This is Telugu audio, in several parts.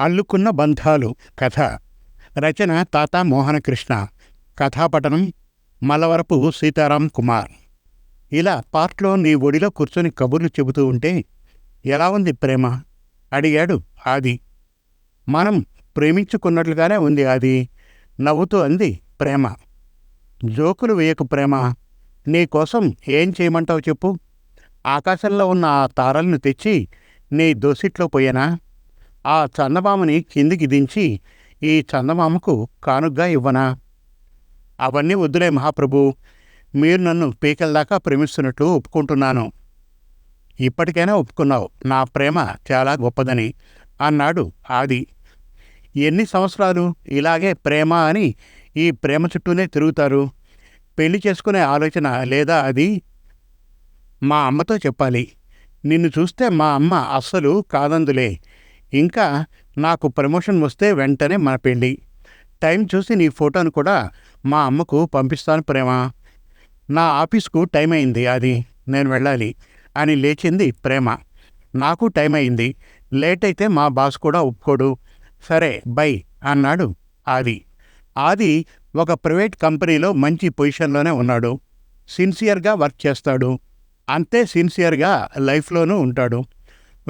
అల్లుకున్న బంధాలు కథ. రచన తాత మోహనకృష్ణ. కథాపఠనం మలవరపు సీతారాం కుమార్. ఇలా పార్ట్లో నీ ఒడిలో కూర్చొని కబుర్లు చెబుతూ ఉంటే ఎలా ఉంది ప్రేమ? అడిగాడు ఆది. మనం ప్రేమించుకున్నట్లుగానే ఉంది ఆది. నవ్వుతూ అంది ప్రేమ. జోకులు వేయకు ప్రేమ. నీకోసం ఏం చేయమంటావు చెప్పు. ఆకాశంలో ఉన్న ఆ తారలను తెచ్చి నీ దోసిట్లో పోయేనా? ఆ చందమామని కిందికి దించి ఈ చందమామకు కానుగ్గా ఇవ్వనా? అవన్నీ వద్దులే మహాప్రభు. మీరు నన్ను పీకల దాకా ప్రేమిస్తున్నట్లు ఒప్పుకుంటున్నాను. ఇప్పటికైనా ఒప్పుకున్నావు. నా ప్రేమ చాలా గొప్పదని అన్నాడు ఆది. ఎన్ని సంవత్సరాలు ఇలాగే ప్రేమ అని ఈ ప్రేమ చుట్టూనే తిరుగుతారు? పెళ్ళి చేసుకునే ఆలోచన లేదా అది? మా అమ్మతో చెప్పాలి. నిన్ను చూస్తే మా అమ్మ అస్సలు కాదందులే. ఇంకా నాకు ప్రమోషన్ వస్తే వెంటనే మన పెళ్ళి. టైం చూసి నీ ఫోటోను కూడా మా అమ్మకు పంపిస్తాను ప్రేమ. నా ఆఫీస్కు టైం అయింది అది నేను వెళ్ళాలి అని లేచింది ప్రేమ. నాకు టైం అయింది. లేట్ అయితే మా బాస్ కూడా ఒప్పుకోడు. సరే బై అన్నాడు ఆది. ఆది ఒక ప్రైవేట్ కంపెనీలో మంచి పొజిషన్లోనే ఉన్నాడు. సిన్సియర్గా వర్క్ చేస్తాడు. అంతే సిన్సియర్గా లైఫ్లోనూ ఉంటాడు.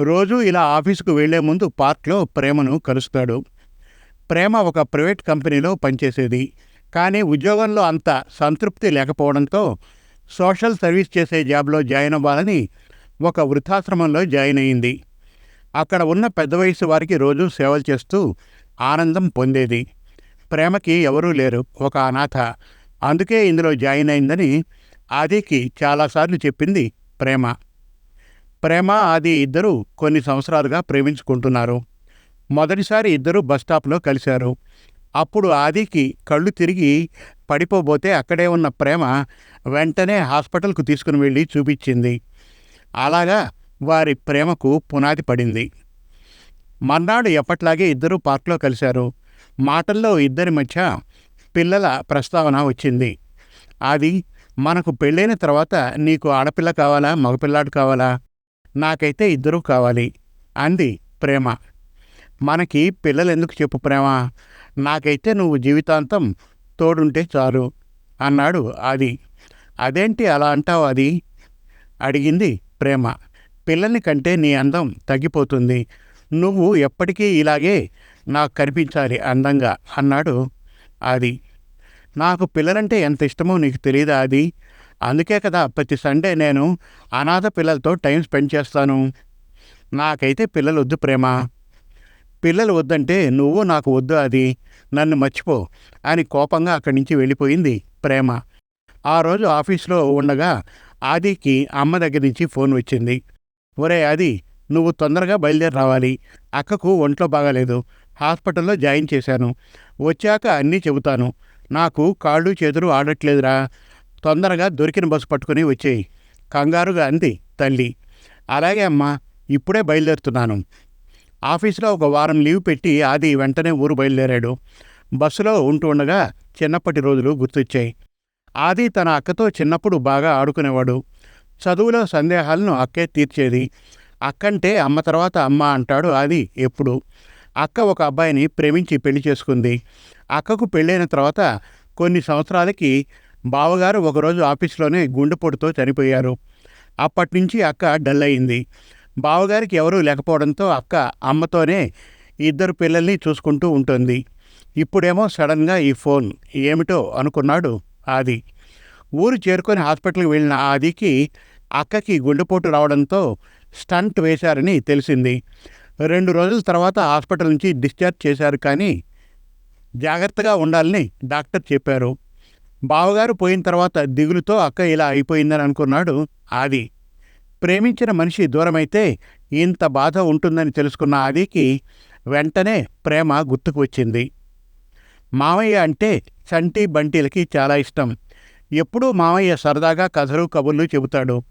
రోజు ఇలా ఆఫీసుకు వెళ్ళే ముందు పార్క్లో ప్రేమను కలుస్తాడు. ప్రేమ ఒక ప్రైవేట్ కంపెనీలో పనిచేసేది. కానీ ఉద్యోగంలో అంత సంతృప్తి లేకపోవడంతో సోషల్ సర్వీస్ చేసే జాబ్లో జాయిన్ అవ్వాలని ఒక వృద్ధాశ్రమంలో జాయిన్ అయింది. అక్కడ ఉన్న పెద్ద వయసు వారికి రోజు సేవలు చేస్తూ ఆనందం పొందేది. ప్రేమకి ఎవరూ లేరు ఒక అనాథ. అందుకే ఇందులో జాయిన్ అయిందని ఆదికి చాలాసార్లు చెప్పింది ప్రేమ. ప్రేమ ఆది ఇద్దరు కొన్ని సంవత్సరాలుగా ప్రేమించుకుంటున్నారు. మొదటిసారి ఇద్దరు బస్టాప్లో కలిశారు. అప్పుడు ఆదికి కళ్ళు తిరిగి పడిపోబోతే అక్కడే ఉన్న ప్రేమ వెంటనే హాస్పిటల్కు తీసుకుని వెళ్ళి చూపించింది. అలాగా వారి ప్రేమకు పునాది పడింది. మర్నాడు ఎప్పట్లాగే ఇద్దరూ పార్క్లో కలిశారు. మాటల్లో ఇద్దరి మధ్య పిల్లల ప్రస్తావన వచ్చింది. అది మనకు పెళ్ళైన తర్వాత నీకు ఆడపిల్ల కావాలా? మగపిల్లాడు కావాలా? నాకైతే ఇద్దరూ కావాలి. అంది ప్రేమ. మనకి పిల్లలు ఎందుకు చెప్పు ప్రేమ? నాకైతే నువ్వు జీవితాంతం తోడుంటే చాలు అన్నాడు అది అదేంటి అలా అంటావు అది అడిగింది ప్రేమ. పిల్లల్ని కంటే నీ అందం తగ్గిపోతుంది. నువ్వు ఎప్పటికీ ఇలాగే నాకు కనిపించాలి అందంగా అన్నాడు అది నాకు పిల్లలంటే ఎంత ఇష్టమో నీకు తెలియదా అది అందుకే కదా ప్రతి సండే నేను అనాథ పిల్లలతో టైం స్పెండ్ చేస్తాను. నాకైతే పిల్లలు వద్దు ప్రేమ. పిల్లలు వద్దంటే నువ్వు నాకు వద్దు అది. నన్ను మర్చిపో అని కోపంగా అక్కడి నుంచి వెళ్ళిపోయింది ప్రేమ. ఆ రోజు ఆఫీస్లో ఉండగా ఆదికి అమ్మ దగ్గర నుంచి ఫోన్ వచ్చింది. ఒరే అది నువ్వు తొందరగా బయలుదేరి రావాలి అక్కకు ఒంట్లో బాగాలేదు. హాస్పిటల్లో జాయిన్ చేశాను. వచ్చాక అన్నీ చెబుతాను. నాకు కాళ్ళు చేతులు ఆడట్లేదురా. తొందరగా దొరికిన బస్సు పట్టుకుని వచ్చేయి. కంగారుగా అంది తల్లి. అలాగే అమ్మా ఇప్పుడే బయలుదేరుతున్నాను. ఆఫీస్లో ఒక వారం లీవ్ పెట్టి ఆది వెంటనే ఊరు బయలుదేరాడు. బస్సులో ఉంటూ ఉండగా చిన్నప్పటి రోజులు గుర్తొచ్చాయి. ఆది తన అక్కతో చిన్నప్పుడు బాగా ఆడుకునేవాడు. చదువులో సందేహాలను అక్కే తీర్చేది. అక్కంటే అమ్మ తర్వాత అమ్మ అంటాడు ఆది ఎప్పుడు. అక్క ఒక అబ్బాయిని ప్రేమించి పెళ్ళి చేసుకుంది. అక్కకు పెళ్ళైన తర్వాత కొన్ని సంవత్సరాలకి బావగారు ఒకరోజు ఆఫీస్లోనే గుండెపోటుతో చనిపోయారు. అప్పటి నుంచి అక్క డల్ అయింది బావగారికి ఎవరూ లేకపోవడంతో అక్క అమ్మతోనే ఇద్దరు పిల్లల్ని చూసుకుంటూ ఉంటుంది. ఇప్పుడేమో సడన్గా ఈ ఫోన్ ఏమిటో అనుకున్నాడు ఆది. ఊరు చేరుకొని హాస్పిటల్కి వెళ్ళిన ఆదికి అక్కకి గుండెపోటు రావడంతో స్టంట్ వేశారని తెలిసింది. రెండు రోజుల తర్వాత హాస్పిటల్ నుంచి డిశ్చార్జ్ చేశారు కానీ జాగ్రత్తగా ఉండాలని డాక్టర్ చెప్పారు. బావగారు పోయిన తర్వాత దిగులుతో అక్క ఇలా అయిపోయిందని అనుకున్నాడు ఆది. ప్రేమించిన మనిషి దూరమైతే ఇంత బాధ ఉంటుందని తెలుసుకున్న ఆదికి వెంటనే ప్రేమ గుర్తుకు వచ్చింది. మామయ్య అంటే చంటి బంటీలకి చాలా ఇష్టం. ఎప్పుడూ మామయ్య సరదాగా కథలు కబుర్లు చెబుతాడు.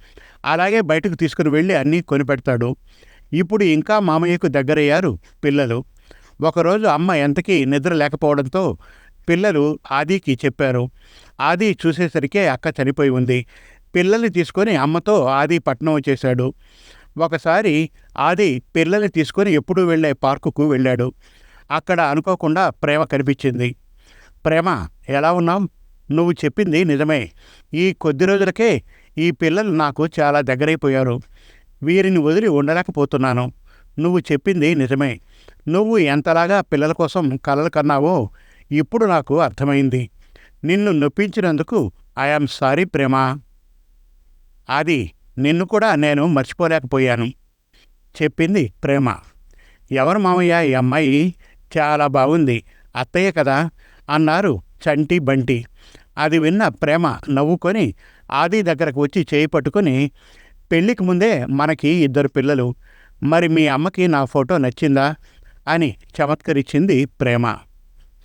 అలాగే బయటకు తీసుకుని వెళ్ళి అన్నీ కొనిపెడతాడు. ఇప్పుడు ఇంకా మామయ్యకు దగ్గరయ్యారు పిల్లలు. ఒకరోజు అమ్మ ఎంతకీ నిద్ర లేకపోవడంతో పిల్లలు ఆదికి చెప్పారు. ఆది చూసేసరికే అక్క చనిపోయి ఉంది. పిల్లల్ని తీసుకొని అమ్మతో ఆది పట్నం వచ్చేశాడు ఒకసారి ఆది పిల్లల్ని తీసుకొని ఎప్పుడూ వెళ్ళే పార్కుకు వెళ్ళాడు. అక్కడ అనుకోకుండా ప్రేమ కనిపించింది. ప్రేమ ఎలా ఉన్నాం నువ్వు చెప్పింది నిజమే. ఈ కొద్ది రోజులకే ఈ పిల్లలు నాకు చాలా దగ్గరైపోయారు. వీరిని వదిలి ఉండలేకపోతున్నాను. నువ్వు చెప్పింది నిజమే. నువ్వు ఎంతలాగా పిల్లల కోసం కలలు కన్నావో ఇప్పుడు నాకు అర్థమైంది. నిన్ను నొప్పించినందుకు ఐఆమ్ సారీ ప్రేమ. అది నిన్ను కూడా నేను మర్చిపోలేకపోయాను. చెప్పింది ప్రేమ. ఎవరు మామయ్య ఈ అమ్మాయి? చాలా బాగుంది. అత్తయ్య కదా? అన్నారు చంటి బంటి. అది విన్న ప్రేమ నవ్వుకొని ఆది దగ్గరకు వచ్చి చేయి పట్టుకొని పెళ్ళికి ముందే మనకి ఇద్దరు పిల్లలు. మరి మీ అమ్మకి నా ఫోటో నచ్చిందా? అని చమత్కరించింది ప్రేమ.